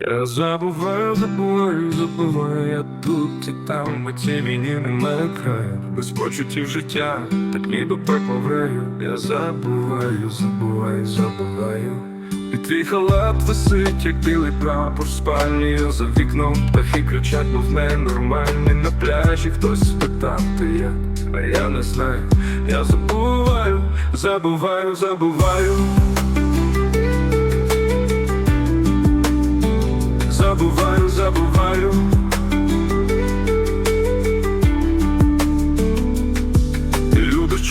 Я забуваю, забуваю, забуваю, я тут і там, цій війні немає краю. Без почуттів життя, так ніби в Я забуваю, забуваю, забуваю. І твій халат висить, як білий прапор в А За вікном птахи кричать, мов ненормальний. На пляжі хтось спитав, ти а я не знаю. Я забуваю, забуваю, забуваю Забуваю, забуваю.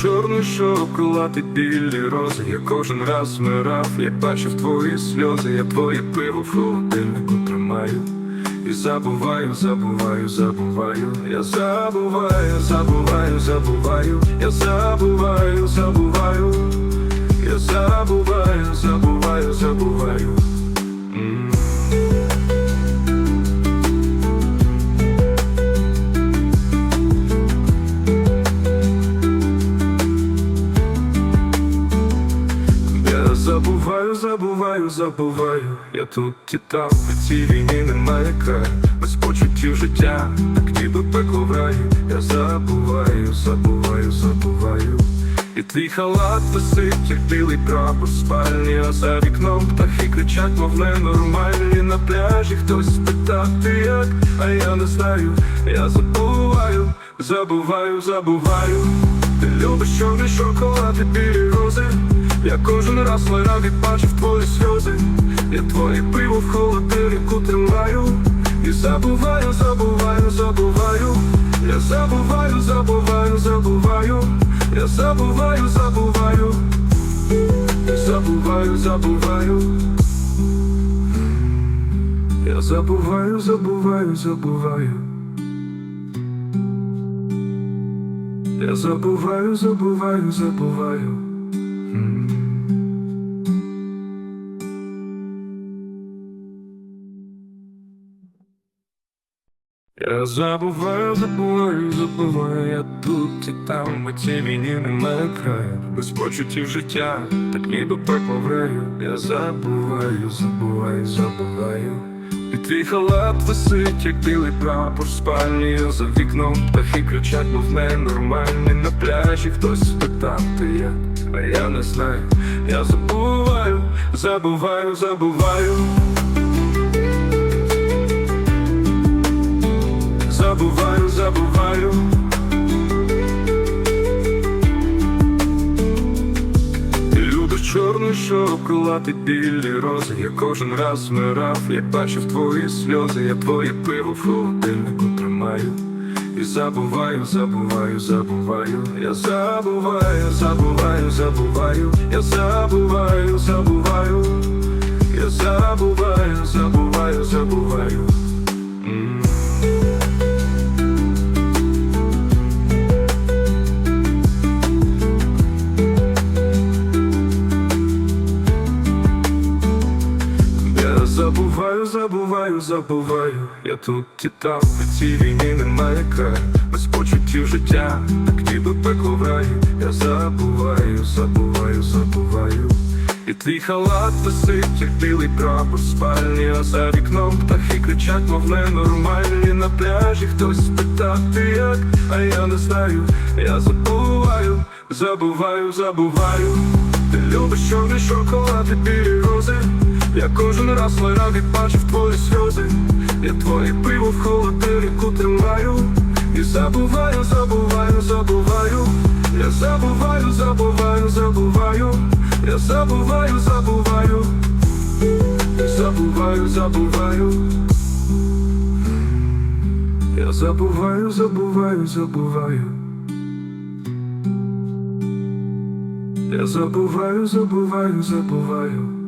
Чорний шоколад і білі рози. Я кожен раз вмирав, як бачив твої сльози Я твоє пиво в холодильнику тримаю. І забуваю, забуваю, забуваю. Я забуваю, забуваю, забуваю. Я забуваю, забуваю. Я забуваю, забуваю, забуваю забуваю, забуваю, забуваю. Я тут і там, в цій війні немає краю. Без почуттів життя, так ніби пекло Я забуваю, забуваю, забуваю. І твій халат висить, як білий прапор спальні А за вікном птахи кричать, мов ненормальні. На пляжі хтось спитав, ти як, а я не знаю. Я забуваю, забуваю, забуваю. Ти любиш чорний шоколад і білі рози я кожен раз лирав і бачив твої сльози. Я твоє пиво в холодильнику тримаю. І забуваю, забуваю, забуваю. Я забуваю, забуваю, забуваю. Я забуваю, забуваю. Забуваю, забуваю. Я забуваю, забуваю, забуваю. Я забуваю, забуваю, забуваю Я забуваю, забуваю, забуваю, я тут і там, цій війні немає краю. Без почуттів життя, так ніби пекло в раю. Я забуваю, забуваю, забуваю І твій халат висить, як білий прапор спальні. За вікном птахи кричать, мов ненормальний На пляжі хтось спитав, як, а я не знаю. Я забуваю, забуваю, забуваю. Забуваю, забуваю чорний шоколад білі рози. Я кожен раз вмирав, я бачив твої сльози Я твоє пиво в холодильнику тримаю. І забуваю, забуваю, забуваю Я забуваю, забуваю забуваю, забуваю, забуваю. Я тут і там, в цій війні немає краю. Без почуттів життя, так ніби пекло в раю Я забуваю, забуваю, забуваю. І твій халат висить, як білий прапор спальні А за вікном птахи кричать, мов ненормальні. На пляжі хтось спитав, ти як, а я не знаю. Я забуваю, забуваю, забуваю. Ти любиш чорний шоколад і білі рози я кожен раз лирав і бачив твої сльози. Я твоє пиво в холодильнику тримаю. І забуваю, забуваю, забуваю. Я забуваю, забуваю, забуваю. Я забуваю, забуваю. Забуваю, забуваю. Я забуваю, забуваю, забуваю. Я забуваю, забуваю, забуваю